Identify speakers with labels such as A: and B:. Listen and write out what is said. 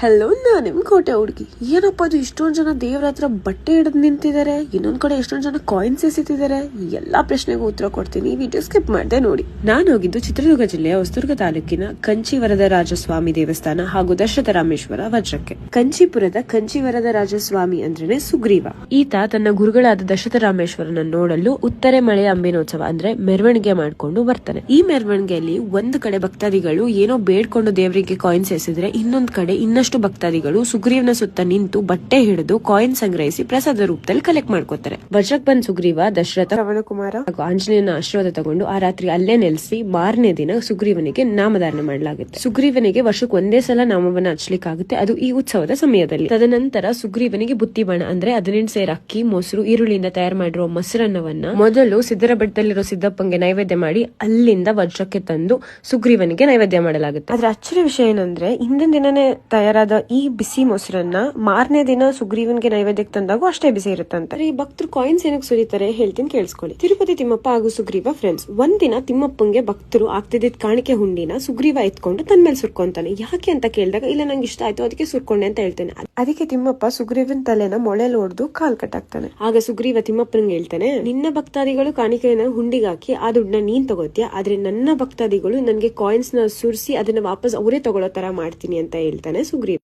A: Hello ನಾ ನಿಮ್ ಕೋಟೆ ಹುಡುಗಿ. ಏನಪ್ಪ ಅದು ಇಷ್ಟೊಂದು ಜನ ದೇವ್ರ ಹತ್ರ ಬಟ್ಟೆ ಹಿಡಿದು ನಿಂತಿದ್ದಾರೆ ಇನ್ನೊಂದು ಕಡೆ ಎಷ್ಟೊಂದು ಜನ ಕಾಯಿನ್ಸ್ ಎಸಿತಿದ್ದಾರೆ ಎಲ್ಲಾ ಪ್ರಶ್ನೆಗೂ ಉತ್ತರ ಕೊಡ್ತೀನಿ. ವಿಡಿಯೋ ಸ್ಕಿಪ್ ಮಾಡ್ದೆ ನೋಡಿ. ನಾನು ಹೋಗಿದ್ದು ಚಿತ್ರದುರ್ಗ ಜಿಲ್ಲೆಯ ಹೊಸದುರ್ಗ ತಾಲೂಕಿನ ಕಂಚಿ ವರದರಾಜಸ್ವಾಮಿ ದೇವಸ್ಥಾನ ಹಾಗೂ ದಶರಥ ರಾಮೇಶ್ವರ ವಜ್ರಕ್ಕೆ. ಕಂಚಿಪುರದ ಕಂಚಿ ವರದರಾಜಸ್ವಾಮಿ ಅಂದ್ರೇನೆ ಸುಗ್ರೀವ. ಈತ ತನ್ನ ಗುರುಗಳಾದ ದಶರಥ ರಾಮೇಶ್ವರನ ನೋಡಲು ಉತ್ತರೆ ಮಳೆ ಅಂಬಿನೋತ್ಸವ ಅಂದ್ರೆ ಮೆರವಣಿಗೆ ಮಾಡ್ಕೊಂಡು ಬರ್ತಾನೆ. ಈ ಮೆರವಣಿಗೆಯಲ್ಲಿ ಒಂದು ಕಡೆ ಭಕ್ತಾದಿಗಳು ಏನೋ ಬೇಡ್ಕೊಂಡು ದೇವರಿಗೆ ಕಾಯಿನ್ಸ್ ಎಸೆದ್ರೆ ಇನ್ನೊಂದು ಕಡೆ ಇನ್ನಷ್ಟು ಭಕ್ತಾದಿಗಳು ಸುಗ್ರೀವನ ಸುತ್ತ ನಿಂತು ಬಟ್ಟೆ ಹಿಡಿದು ಕಾಯಿನ್ ಸಂಗ್ರಹಿಸಿ ಪ್ರಸಾದ ರೂಪದಲ್ಲಿ ಕಲೆಕ್ಟ್ ಮಾಡ್ಕೋತಾರೆ. ವಜ್ರಕ್ ಬಂದ್ ಸುಗ್ರೀವ ದಶರಥ ರವಣಕುಮಾರ ಹಾಗೂ ಆಂಜನೇಯನ ಆಶೀರ್ವಾದ ತಗೊಂಡು ಆ ರಾತ್ರಿ ಅಲ್ಲೇ ನೆಲೆಸಿ ಮಾರನೇ ದಿನ ಸುಗ್ರೀವನಿಗೆ ನಾಮಧಾರಣೆ ಮಾಡಲಾಗುತ್ತೆ. ಸುಗ್ರೀವನಿಗೆ ವರ್ಷಕ್ಕೆ ಒಂದೇ ಸಲ ನಾಮವನ್ನ ಹಚ್ಲಿಕ್ಕಾಗುತ್ತೆ ಅದು ಈ ಉತ್ಸವದ ಸಮಯದಲ್ಲಿ. ತದನಂತರ ಸುಗ್ರೀವನಿಗೆ ಬುತ್ತಿಬಣ ಅಂದ್ರೆ ಹದಿನೆಂಟು ಸೇರ್ ಅಕ್ಕಿ ಮೊಸರು ಈರುಳ್ಳಿಯಿಂದ ತಯಾರು ಮಾಡಿರುವ ಮೊಸರನ್ನವನ್ನ ಮೊದಲು ಸಿದ್ದರ ಬೆಟ್ಟದಲ್ಲಿರೋ ಸಿದ್ದಪ್ಪಂಗೆ ನೈವೇದ್ಯ ಮಾಡಿ ಅಲ್ಲಿಂದ ವಜ್ರಕ್ಕೆ ತಂದು ಸುಗ್ರೀವನಿಗೆ ನೈವೇದ್ಯ ಮಾಡಲಾಗುತ್ತೆ. ಆದ್ರೆ ಅಚ್ಚರಿ ವಿಷಯ ಏನಂದ್ರೆ ಹಿಂದಿನ ದಿನನೇ ತಯಾರಾದ ಈ ಬಿಸಿ ಮೊಸರನ್ನ ಮಾರನೇ ದಿನ ಸುಗ್ರೀವನ್ಗೆ ನೈವೇದ್ಯಕ್ಕೆ ತಂದಾಗ ಅಷ್ಟೇ ಬಿಸಿ ಇರುತ್ತಂತೆ. ಈ ಭಕ್ತರು ಕಾಯಿನ್ಸ್ ಏನಕ್ಕೆ ಸುರಿತಾರೆ ಹೇಳ್ತೀನಿ ಕೇಳಿಸ್ಕೊಳ್ಳಿ. ತಿರುಪತಿ ತಿಮ್ಮಪ್ಪ ಹಾಗೂ ಸುಗ್ರೀವ ಫ್ರೆಂಡ್ಸ್ ಒಂದಿನ ತಿಮ್ಮಪ್ಪಂಗೆ ಭಕ್ತರು ಆಗ್ತಿದ್ದ ಕಾಣಿಕೆ ಹುಂಡಿನ ಸುಗ್ರೀವ ಎತ್ಕೊಂಡು ತನ್ನ ಮೇಲೆ ಸುರ್ಕೊಂತಾನೆ. ಯಾಕೆ ಅಂತ ಕೇಳಿದಾಗ, ಇಲ್ಲ, ನಂಗೆ ಇಷ್ಟ ಆಯ್ತು, ಅದಕ್ಕೆ ಸುರ್ಕೊಂಡೆ ಅಂತ ಹೇಳ್ತಾನೆ. ಅದಕ್ಕೆ ತಿಮ್ಮಪ್ಪ ಸುಗ್ರೀವನ್ ತಲೆನ ಮೊಳೆಲ್ ಹೊಡೆದು ಕಾಲ್ ಕಟ್ಟಾಕ್ತಾನೆ. ಆಗ ಸುಗ್ರೀವ ತಿಮ್ಮಪ್ಪನಿಗೆ ಹೇಳ್ತಾನೆ, ನಿನ್ನ ಭಕ್ತಾದಿಗಳು ಕಾಣಿಕೆಯನ್ನ ಹುಂಡಿಗೆ ಹಾಕಿ ಆ ದುಡ್ಡನ್ನ ನೀನ್ ತಗೋತೀಯ? ಆದ್ರೆ ನನ್ನ ಭಕ್ತಾದಿಗಳು ನನ್ಗೆ ಕಾಯಿನ್ಸ್ನ ಸುರಿಸಿ ಅದನ್ನ ವಾಪಸ್ ಅವರೇ ತಗೊಳ್ಳೋ ತರ ಮಾಡ್ತೀನಿ ಅಂತ ಹೇಳ್ತಾನೆ ಸುಗ್ರೀವ.